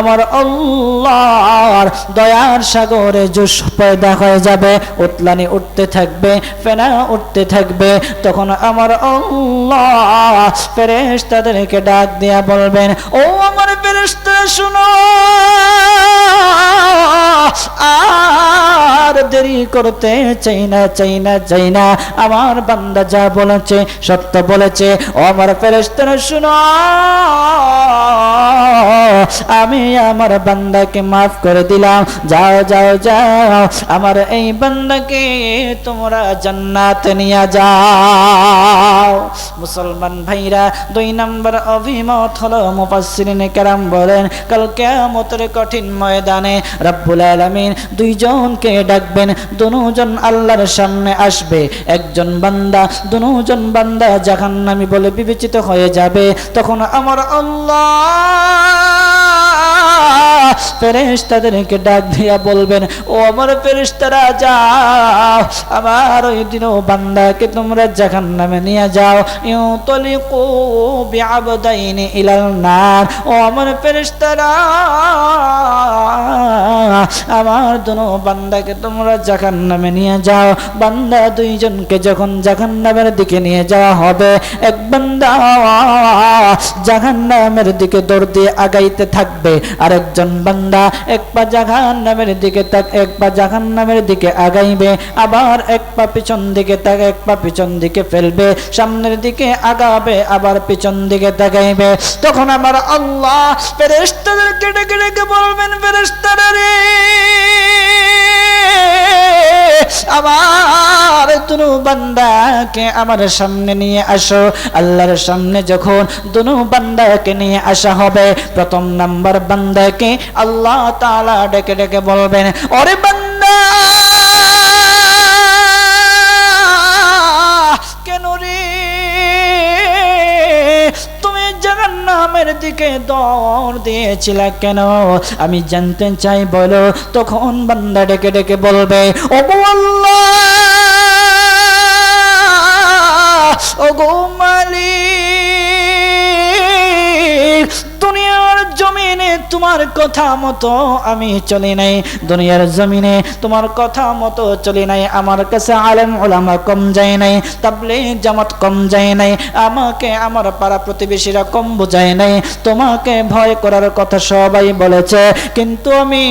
আমার আল্লাহর দয়ার সাগরে জুস পয়দা হয়ে যাবে, উতলানি উঠতে থাকবে, ফেনা উঠতে থাকবে। তখন আমার আল্লাহ ফেরেশ তাদেরকে ডাক দিয়া বলবেন, ও আমার ফেরেশতা, শুনো। আর দেরি করতে চাই না চাই না চাই না। আমার বান্দা যা বলেছে, সত্য বলেছে। আমার ফেরেশতারা, শুনো। আমি আমার বান্দাকে মাফ করে দিলাম। যাও যাও যাও। আমার এই বান্দাকে তোমরা জান্নাত নিয়ে যাও। মুসলমান ভাইরা, দুই নম্বর অভিমত হলো মুফাসসিরিনে কেরাম বলেন, কাল কিয়ামতের কঠিন ময়দানে রব্বুল আলমিন দুইজনকে ডাকবেন, দুজন আল্লাহর সামনে আসবে। একজন বান্দা, দুজন বান্দা জাহান্নামি বলে বিবেচিত হয়ে যাবে। তখন আমার আল্লাহ ফেরেশতাদেরকে ডাক দিয়া বলবেন, ও আমার ফেরেশতারা, যাও। আমার ওই দিনও বান্দাকে তোমরা জাহান্নামে নিয়ে যাও। ইউ তলিকু বিআবদাইনি ইলাল নার। ও আমার ফেরেশতারা, আমার দুনো বান্দাকে তোমরা জাহান্নামে নিয়ে যাও। বান্দা দুইজনকে যখন জাহান্নামের দিকে নিয়ে যাওয়া হবে, এক বান্দা জাহান্নামের দিকে দৌড় দিয়ে আগাইতে থাকবে আর একজন বান্দা, এক পা জাহান নামের দিকে তাক, এক পা জাহান নামের দিকে আগাইবে, আবার এক পা পিছন দিকে তাক, এক পা পিছন দিকে ফেলবে, সামনের দিকে আগাবে, আবার পিছন দিকে তাকাইবে। তখন আমার আল্লাহ ফেরেশতাদেরকে কেটে ডেকে বলবেন, ফেরেশতারা রে আমার দুনু বান্দাকে আমার সামনে নিয়ে আসো। আল্লাহর সামনে যখন দুনু বান্দাকে নিয়ে আসা হবে, প্রথম নাম্বার বান্দাকে আল্লাহ তাআলা ডেকে ডেকে বলবেন, ওরে বান্দা দিকে দৌড় দিয়েছিল কেন? আমি জানতে চাই বলো, তখন বান্দা ডেকে ডেকে বলবে ও আল্লাহ ও গো মালিক তোমার কথা মতো আমি চলি নাই। দুনিয়ার জমিনে তোমার কথা মতো চলি নাই। আমার কাছে আলেম ওলামা কম যায় নাই, তাবলিগ জামাত কম যায় নাই, আমাকে আমার পাড়া প্রতিবেশীরা কম বোঝায় নাই। তোমাকে ভয় করার কথা সবাই বলেছে, কিন্তু আমি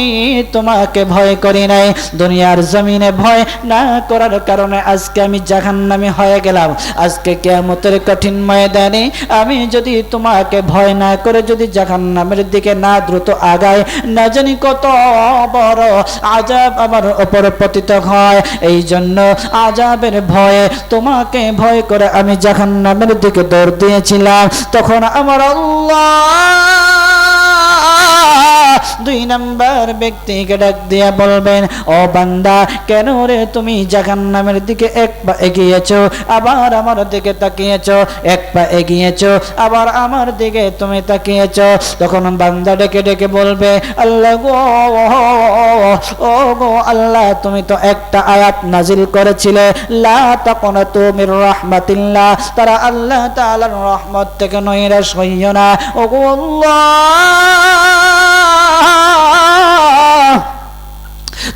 তোমাকে ভয় করি নাই। দুনিয়ার জমিনে ভয় না করার কারণে আজকে আমি জাহান্নামী হয়ে গেলাম। আজকে কেয়ামতের কঠিন ময়দানে আমি যদি তোমাকে ভয় না করে যদি জাহান্নামের দিকে না দ্রুত আগায়। না জানি কত বড় আজাব আমার ওপর পতিত হয়। এই জন্য আজাবের ভয়ে তোমাকে ভয় করে আমি যখন জাহান্নামের দিকে দৌড় দিয়েছিলাম। তখন আমার আল্লাহ দুই নাম্বার ব্যক্তিকে ডাক দিয়া বলবেন, ও বান্দা, কেন রে তুমি জাহান্নামের দিকে এক পা এগিয়েছ? আবার আমার দিকে তাকিয়েছ? এক পা এগিয়েছ? আবার আমার দিকে তুমি তাকিয়েছ? তখন বান্দা ডেকে ডেকে বলবে, আল্লাহ গো, ও গো, আল্লাহ, তুমি তো একটা আয়াত নাজিল করেছিলে। লা তাকুনাতু মির রাহমাতিল্লাহ। তারা আল্লাহ তাআলার রহমত থেকে নৈরাশ হইও না। ও গো আল্লাহ!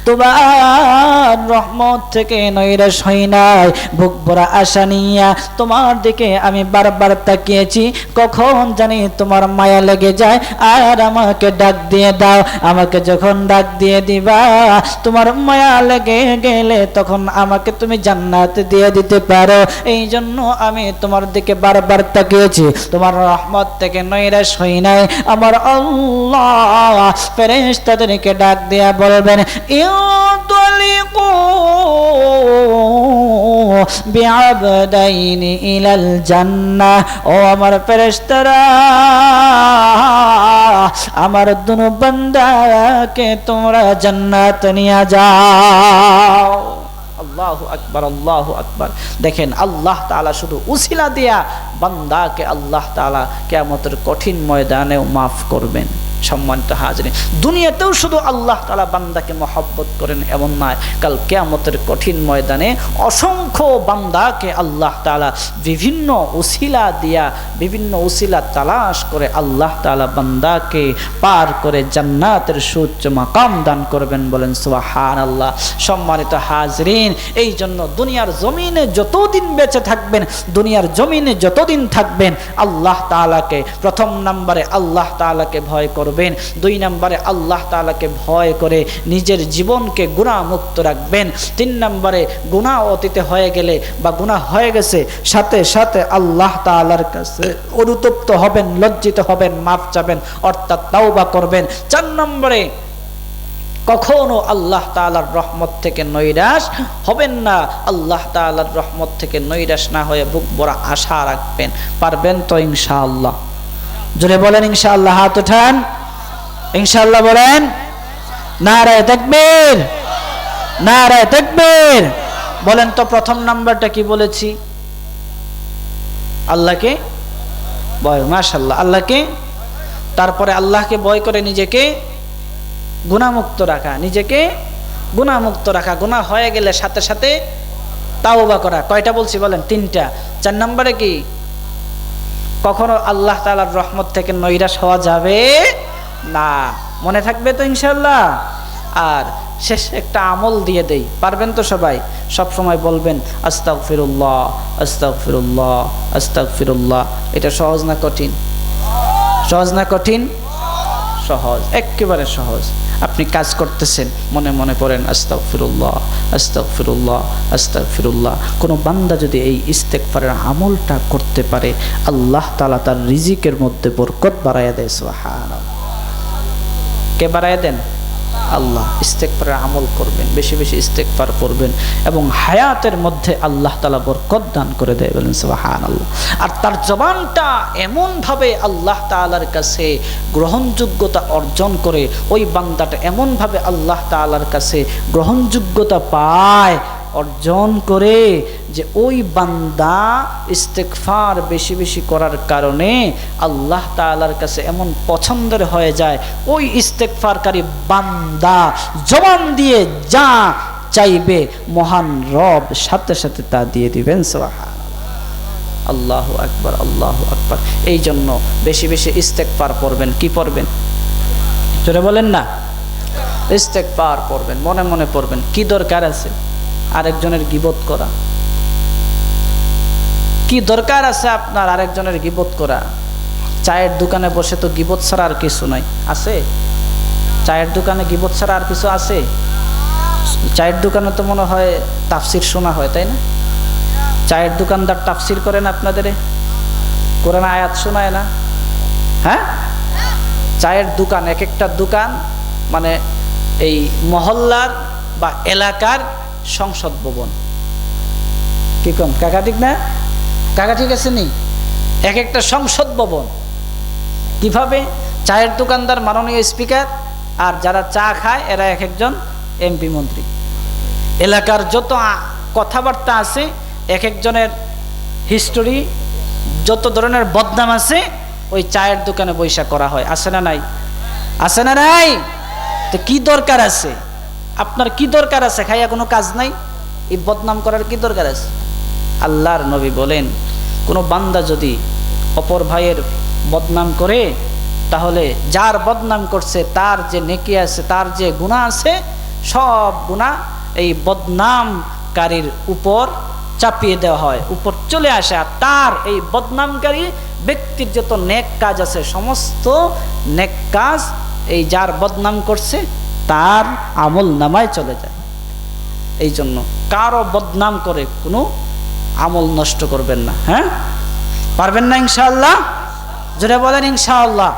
তোমার রহমত থেকে নৈরাশ হই নাই, বুক ভরা আশা নিয়া তোমার দিকে আমি বারবার তাকিয়েছি। কখন জানি তোমার মায়া লেগে যায়, আর আমাকে ডাক দিয়ে দাও, আমাকে যখন ডাক দিয়ে দিবা, তোমার মায়া লেগে গেলে তখন আমাকে তুমি জান্নাত দিয়ে দিতে পারো। এই জন্য আমি তোমার দিকে বারবার তাকিয়েছি, তোমার রহমত থেকে নৈরাশ হই নাই। আমার আল্লাহ ফেরেশতাদেরকে ডাক দিয়া বলবেন انطلقوا بعبدين إلى الجنة ও আমার ফেরেশতারা আমার দুনু বান্দাকে তোমরা জান্নাত নিয়ে যাও আল্লাহ আকবার আল্লাহ আকবার দেখেন আল্লাহ তাআলা শুধু উসিলা দিয়া বান্দাকে আল্লাহ তাআলা কেয়ামতের কঠিন ময়দানেও মাফ করবেন সম্মানিত হাজরে দুনিয়াতেও শুধু আল্লাহ তালা বান্দাকে মহব্বত করেন এমন নয়, কাল কেয়ামতের কঠিন ময়দানে অসংখ্য বান্দাকে আল্লাহ তালা বিভিন্ন উসিলা দিয়া, বিভিন্ন উসিলা তালাশ করে আল্লাহ তালা বান্দাকে পার করে জান্নাতের সুচ্চ মাকাম দান করবেন বলেন সুবাহান আল্লাহ সম্মানিত হাজরিন এই জন্য দুনিয়ার জমিনে যতদিন বেঁচে থাকবেন, দুনিয়ার জমিনে যতদিন থাকবেন, আল্লাহ তালাকে প্রথম নম্বরে আল্লাহ তালাকে ভয় করবেন। দুই নম্বরে আল্লাহ তালাকে ভয় করে নিজের জীবনকে গুণামুক্ত রাখবেন। তিন নম্বরে গুণা অতীতে হয়ে গেলে বা গুণা হয়ে গেছে, সাথে সাথে আল্লাহ তালার কাছে অনুতপ্ত হবেন, লজ্জিত হবেন, মাফ চাবেন, অর্থাৎ তাওবা করবেন। চার নম্বরে কখনো আল্লাহ তালার রহমত থেকে নৈরাশ হবেন না। আল্লাহ তালার রহমত থেকে নৈরাশ না হয়ে বুক বড় আশা রাখবেন। পারবেন তো ইনশাআল্লাহ? জোরে বলেন ইনশাআল্লাহ, হাত উঠান। ইনশাআল্লাহ বলেন, নারায় তাকবীর নারায় তাকবীর। বলেন তো প্রথম নাম্বারটা কি বলেছি? আল্লাহকে ভয় মাশাল্লাহ আল্লাহকে। তারপরে আল্লাহকে ভয় করে নিজেকে গুণামুক্ত রাখা, নিজেকে গুণামুক্ত রাখা গুণা হয়ে গেলে সাথে সাথে তাওবা করা। কয়টা বলছি বলেন? তিনটা। চার নম্বরে কি? কখনো আল্লাহ তালার রহমত থেকে নৈরাশ হওয়া যাবে না, মনে থাকবে তো ইনশাল্লাহ আর শেষ একটা আমল দিয়ে দেই, পারবেন তো সবাই? সব সময় বলবেন আস্তাক ফিরুল্লাহ আস্তাক ফিরুল্লাহ আস্তাক ফিরুল্লাহ এটা সহজ না কঠিন? সহজ না কঠিন? সহজ, একেবারে সহজ। আপনি কাজ করতেছেন, মনে মনে পড়েন আস্তাক ফিরুল্লাহ আস্তাক ফিরুল্লাহ আস্তাক ফিরুল্লাহ কোনো বান্দা যদি এই ইস্তেকফারের আমলটা করতে পারে, আল্লাহ তালা তার রিজিকের মধ্যে বরকত বাড়াইয়া দেয় সোহান কে বাড়াইয়া দেন? আল্লাহ। ইস্তেকফারের আমল করবেন, বেশি বেশি ইস্তেকফার করবেন এবং হায়াতের মধ্যে আল্লাহ তালা বরকত দান করে দেয় বলেন সুবাহান আল্লাহ আর তার জবানটা এমনভাবে আল্লাহ তালার কাছে গ্রহণযোগ্যতা অর্জন করে, ওই বান্দাটা এমনভাবে আল্লাহ তালার কাছে গ্রহণযোগ্যতা পায় অর্জন করে যে ওই বান্দা ইস্তেকফার বেশি বেশি করার কারণে আল্লাহ তালার কাছে এমন পছন্দের হয়ে যায়, ওই ইস্তেকফারকারী বান্দা জবান দিয়ে যা চাইবে মহান রব সাথে সাথে তা দিয়ে দিবেন আল্লাহ আকবার আল্লাহ আকবার। এই জন্য বেশি বেশি ইস্তেকফার পড়বেন, কি পড়বেন? জোরে বলেন না? ইস্তেকফার পড়বেন, মনে মনে পড়বেন, কি দরকার আছে? আরেকজনের গিবত করা। কি দরকার আছে আপনার আরেকজনের গিবত করা? চায়ের দোকানে বসে তো গিবত ছাড়া আর কিছু নাই। আছে? চায়ের দোকানে গিবত ছাড়া আর কিছু আছে? চায়ের দোকানে তো মনে হয় তাফসির শোনা হয়, তাই না? চায়ের দোকানদার তাফসির করেন আপনাদের? কোরআন আয়াত শোনায় না? হ্যাঁ? চায়ের দোকান, এক একটা দোকান মানে এই মহল্লার বা এলাকার সংসদ ভবন। কি কম? কাকা ঠিক না? কাকা ঠিক আছে নি? এক একটা সংসদ ভবন। কীভাবে? চায়ের দোকানদার, মাননীয় স্পিকার আর যারা চা খায়, এরা এক একজন এমপি মন্ত্রী। এলাকার যত কথাবার্তা আছে, এক একজনের হিস্টোরি যত ধরনের বদনাম আছে, ওই চায়ের দোকানে বৈশা করা হয়। আছে না নাই? আছে না নাই? তো কি দরকার আছে? আপনার কি দরকার আছে? খাইয়া কোনো কাজ নাই? এই বদনাম করার কি দরকার আছে? আল্লাহর নবী বলেন, কোনো বান্দা যদি অপর ভাইয়ের বদনাম করে, তাহলে যার বদনাম করছে, তার যে নেকি আছে, তার যে গুণা আছে, সব গুণা এই বদনামকারীর উপর চাপিয়ে দেওয়া হয়, উপর চলে আসে। আর তার এই বদনামকারী ব্যক্তির যত নেক কাজ আছে, সমস্ত নেক কাজ এই যার বদনাম করছে তার আমল নামায় চলে যায়। এই জন্য কারও বদনাম করে কোনো আমল নষ্ট করবেন না হ্যাঁ? পারবেন না ইনশাআল্লাহ? যেটা বলেন ইনশাআল্লাহ।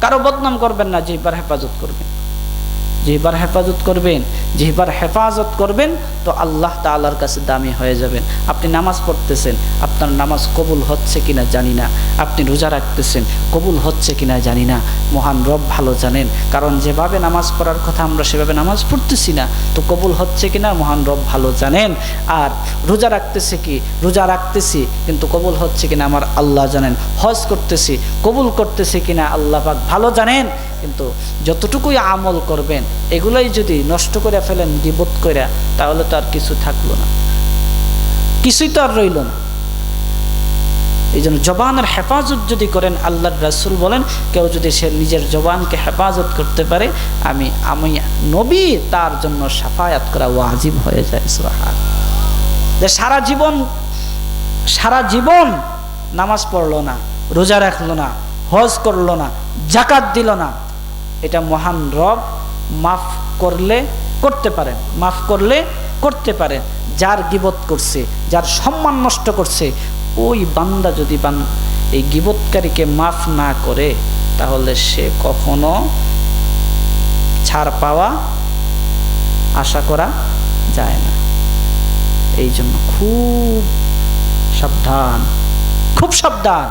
কারও বদনাম করবেন না যেবার হেফাজত করবেন। যেবার হেফাজত করবেন যেবার হেফাজত করবেন, তো আল্লাহ তালার কাছে দামি হয়ে যাবেন। আপনি নামাজ পড়তেছেন, আপনার নামাজ কবুল হচ্ছে কিনা জানি না। আপনি রোজা রাখতেছেন, কবুল হচ্ছে কিনা জানি না। মহান রব ভালো জানেন, কারণ যেভাবে নামাজ পড়ার কথা আমরা সেভাবে নামাজ পড়তেছি না। তো কবুল হচ্ছে কিনা মহান রব ভালো জানেন। আর রোজা রাখতেছে কি? রোজা রাখতেছি, কিন্তু কবুল হচ্ছে কিনা আমার আল্লাহ জানেন। হজ করতেছি, কবুল করতেছি কিনা আল্লাহ পাক ভালো জানেন। কিন্তু যতটুকুই আমল করবেন, এগুলোই যদি নষ্ট করে ফেলেন, গিবত করে তাহলে তো আর কিছু থাকল না। কিছুই তো আর রইল না। এই জন্য জবানের হেফাজত যদি করেন, আল্লাহর রাসুল বলেন, কেউ যদি সে নিজের জবানকে হেফাজত করতে পারে, আমি আমি নবী তার জন্য সাফায়াত করা ওয়াজিব হয়ে যায় সুরাহান যে সারা জীবন সারা জীবন নামাজ পড়ল না, রোজা রাখল না, হজ করল না জাকাত দিল না এটা মহান রব মাফ করলে করতে পারেন, মাফ করলে করতে পারেন। যার গিবত করছে, যার সম্মান নষ্ট করছে, ওই বান্দা যদি বান, এই গিবতকারীকে মাফ না করে, তাহলে সে কখনো ছাড় পাওয়া আশা করা যায় না। এই জন্য খুব সাবধান খুব সাবধান।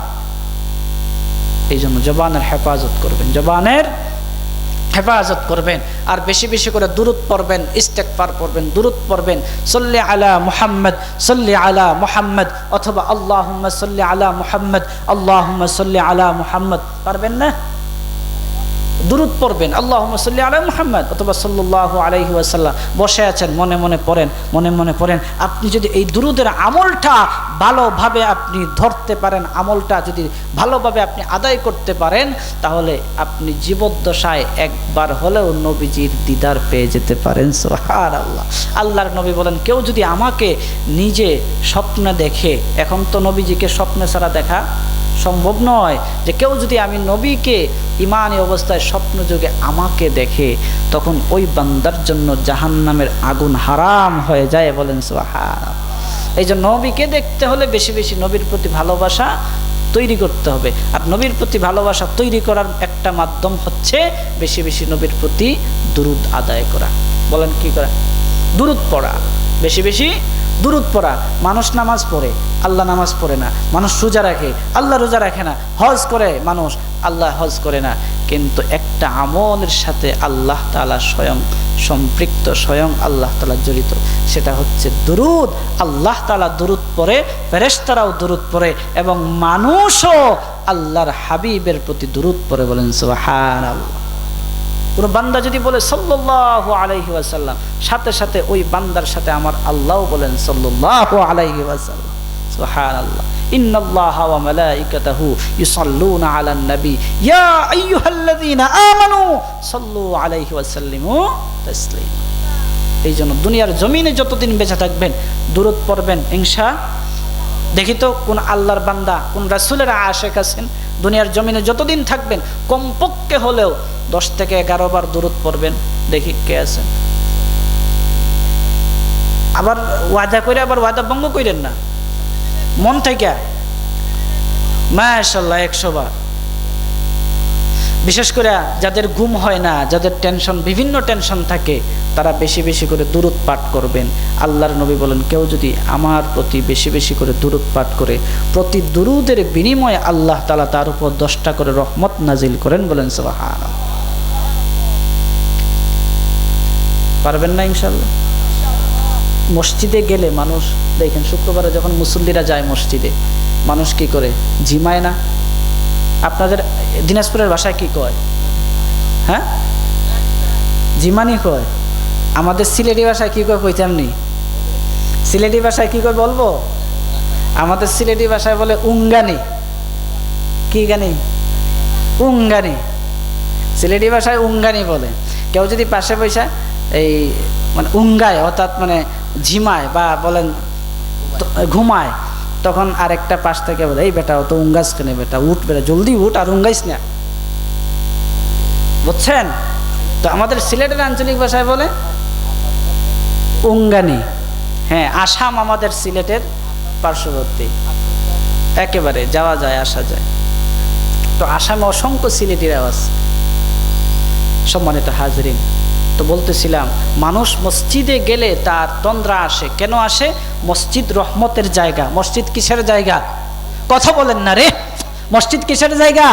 এই জন্য জবানের হেফাজত করবেন। জবানের হেফাজত করবেন। আর বেশি বেশি করে দূরত পড়বেন ইস্তেকফার পড়বেন দূরত পড়বেন। সল্লি আলা মুহাম্মদ, সল্লি আলা মুহাম্মদ, অথবা আল্লাহ সল্লি আলা মুহাম্মদ আল্লাহ সল্লি আলা মুহাম্মদ। পারবেন না? দুরুদ পড়বেন। আল্লাহ সাল্লি আলাই মুহাম্মদ অথবা সাল্লাহ আলাইহি ওয়াসাল্লাম। বসে আছেন, মনে মনে পড়েন, মনে মনে পড়েন। আপনি যদি এই দুরুদের আমলটা ভালোভাবে আপনি ধরতে পারেন, আমলটা যদি ভালোভাবে আপনি আদায় করতে পারেন, তাহলে আপনি জীবদ্দশায় একবার হলেও নবীজির দিদার পেয়ে যেতে পারেন। সোহার আল্লাহ আল্লাহর নবী বলেন, কেউ যদি আমাকে নিজে স্বপ্নে দেখে, এখন তো নবীজিকে স্বপ্নে ছাড়া দেখা সম্ভব নয় যে কেউ যদি আমি নবীকে ইমানি অবস্থায় স্বপ্ন যোগে আমাকে দেখে তখন ওই বান্দার জন্য জাহান্নামের আগুন হারাম হয়ে যায় বলেন সোহার এই জন্য নবীকে দেখতে হলে বেশি বেশি নবীর প্রতি ভালোবাসা তৈরি করতে হবে। আর নবীর প্রতি ভালোবাসা তৈরি করার একটা মাধ্যম হচ্ছে বেশি বেশি নবীর প্রতি দুরুদ আদায় করা। বলেন কি করা? দুরুদ পড়া। বেশি বেশি দুরুদ পড়া, মানুষ নামাজ পড়ে, আল্লাহ নামাজ পড়ে না। মানুষ রোজা রাখে, আল্লাহ রোজা রাখে না। হজ করে মানুষ, আল্লাহ হজ করে না। কিন্তু একটা আমলের সাথে আল্লাহ তালা স্বয়ং সম্পৃক্ত, স্বয়ং আল্লাহ তালা জড়িত। সেটা হচ্ছে দুরুদ। আল্লাহ তালা দুরুদ পরে ফেরেস্তারাও দুরুদ পড়ে এবং মানুষও আল্লাহর হাবিবের প্রতি দুরুদ পরে বলেন সুবহান আল্লাহ কোনো বান্দা যদি বলে সাল্লাহ আলাইহি ওয়াসাল্লাম সাথে সাথে ওই বান্দার সাথে আমার আল্লাহ বলেন সাল্লাহ আলাইহি ওয়াসাল্লাম সুবহান আল্লাহ إن الله وملائكته يصلون على النبي يا أيها الذين آمنوا صلوا عليه وسلموا تسليما এই জন্য দুনিয়ার জমিনে যতদিন বেঁচে থাকবেন দূরত পড়বেন ইনশা দেখি তো কোন আল্লাহর বান্দা কোন রাসুলের আশেক আছেন দুনিয়ার জমিনে যতদিন থাকবেন, কমপক্ষে হলেও দশ থেকে এগারো বার দূরত পড়বেন। দেখি কে আছেন আবার ওয়াদা করে আবার ওয়াদা ভঙ্গ করেন না। মন থেকে। মাশাল্লাহ একশো বার। বিশেষ করে যাদের ঘুম হয় না, যাদের টেনশন বিভিন্ন টেনশন থাকে, তারা বেশি বেশি করে দূরত পাঠ করবেন। আল্লাহর নবী বলেন, কেউ যদি আমার প্রতি বেশি বেশি করে দূরত পাঠ করে, প্রতি দুরুদের বিনিময়ে আল্লাহ তালা তার উপর দশটা করে রহমত নাজিল করেন বলেন সবাহান পারবেন না ইনশাল্লাহ মসজিদে গেলে মানুষ, দেখেন শুক্রবারে যখন মুসল্লিরা যায় মসজিদে, মানুষ কি করে? ঝিমায় না? আপনাদের দিনাজপুরের ভাষায় কি কয়? হ্যাঁ? জিমানি কয়? আমাদের সিলেটি ভাষায় কি কয় কইতাম নি? সিলেটি ভাষায় কি কয় বলব? আমাদের সিলেটি ভাষায় বলে উঙ্গানি। কি গানি? উঙ্গানি। সিলেটি ভাষায় উঙ্গানি বলে। কেউ যদি পাশে পয়সা এই মানে উঙ্গায়, অর্থাৎ মানে ঝিমায় বা বলেন ঘুমায় তখন আরেকটা পাশ থেকে বলে, এই বেটা, অত উঙ্গাস কেনে বেটা, উঠ বেটা, জলদি উঠ, আর উঙ্গাইস না। বুঝছেন? তো আমাদের সিলেটের আঞ্চলিক ভাষায় বলে, উঙ্গানি। হ্যাঁ আসাম আমাদের সিলেটের পার্শ্ববর্তী। একেবারে, যাওয়া যায়, আসা যায়। তো আসামে অসংখ্য সিলেটির আওয়াজ। সম্মানিত হাজরিন তো বলতেছিলাম, মানুষ মসজিদে গেলে তার তন্দ্রা আসে। কেন আসে? মসজিদ রহমতের জায়গা। মসজিদ কিসের জায়গা? কথা বলেন না রে। মসজিদ কিসের জায়গা?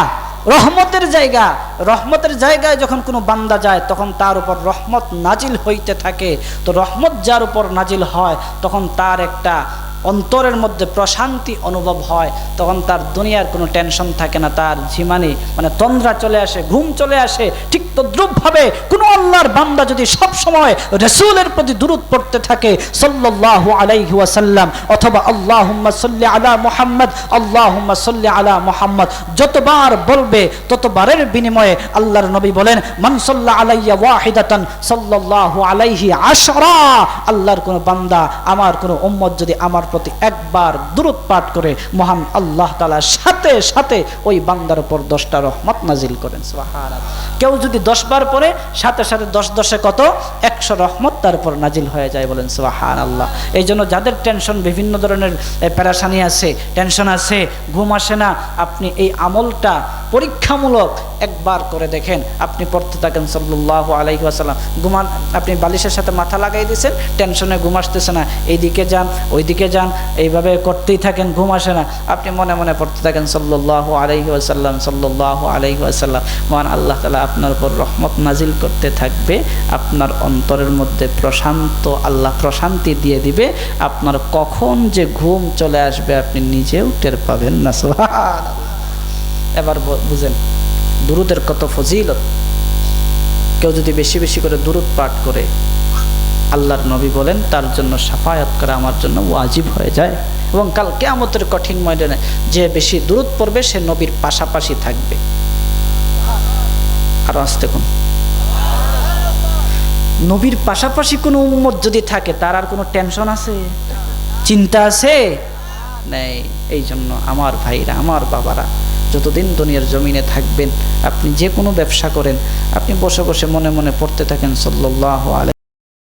রহমতের জায়গা। রহমতের জায়গায় যখন কোনো বান্দা যায়, তখন তার উপর রহমত নাজিল হইতে থাকে। তো রহমত যার উপর নাজিল হয়, তখন তার একটা অন্তরের মধ্যে প্রশান্তি অনুভব হয়, তখন তার দুনিয়ার কোনো টেনশন থাকে না, তার ঝিমানি মানে তন্দ্রা চলে আসে, ঘুম চলে আসে। ঠিক তদ্রুপভাবে কোনো আল্লাহর বান্দা যদি সব সময় রসুলের প্রতি দূরত পড়তে থাকে, সাল্লাল্লাহু আলাইহি ওয়াসাল্লাম, অথবা আল্লাহুম্মা সাল্লি আলা মুহাম্মদ, আল্লাহুম্মা সাল্লি আলা মুহাম্মদ, যতবার বলবে, ততবারের বিনিময়ে আল্লাহর নবী বলেন, মান সাল্লা আলাইয়া ওয়াহিদাতান, সাল্লাল্লাহু আলাইহি আশরা আল্লাহর কোন বান্দা, আমার কোন উম্মত যদি আমার প্রতি একবার দূরত পাঠ করে মহান আল্লাহ তালার সাথে সাথে ওই বান্দার উপর দশটা রহমত নাজিল করেন কেউ যদি দশ বার পরে সাথে সাথে দশ দশে কত? একশো রহমত তার উপর নাজিল হয়ে যায় বলেন সুবাহান আল্লাহ এই জন্য যাদের টেনশন, বিভিন্ন ধরনের প্যারাসানি আছে, টেনশন আছে, ঘুম আসে না, আপনি এই আমলটা পরীক্ষামূলক একবার করে দেখেন। আপনি পড়তে থাকেন সাল্লাহ আলাইহি আসাল্লাম ঘুমান, আপনি বালিশের সাথে মাথা লাগাই দিয়েছেন, টেনশনে ঘুম আসতেছে না, এইদিকে যান, ওইদিকে যান, এইভাবে করতেই থাকেন, ঘুম আসে না। আপনি মনে মনে পড়তে থাকেন সাল্লাহ আলাইহি আসাল্লাম সাল্লাহ আলাইহি আসাল্লাম মহান আল্লাহ তালা আপনার উপর রহমত নাজিল করতে থাকবে, আপনার অন্তরের মধ্যে প্রশান্ত, আল্লাহ প্রশান্তি দিয়ে দিবে, আপনার কখন যে ঘুম চলে আসবে আপনি নিজেও টের পাবেন না। এবার বুঝেন, দুরুদের কত ফজিলত। কেউ যদি বেশি বেশি করে দুরুদ পাঠ করে, আল্লাহর নবী বলেন, তার জন্য সাফায়াত করা আমার জন্য ওয়াজিব হয়ে যায়। এবং কাল কেয়ামতের কঠিন ময়দানে যে বেশি দূরত পড়বে, সে নবীর পাশাপাশি থাকবে। আরও আসতে কোন নবীর পাশাপাশি কোনো উম্মত যদি থাকে, তার আর কোনো টেনশন আছে? চিন্তা আছে? নেই। এই জন্য আমার ভাইরা, আমার বাবারা, যতদিন দুনিয়ার জমিনে থাকবেন, আপনি যে কোনো ব্যবসা করেন, আপনি বসে বসে মনে মনে পড়তে থাকেন সাল্লাহ আলাই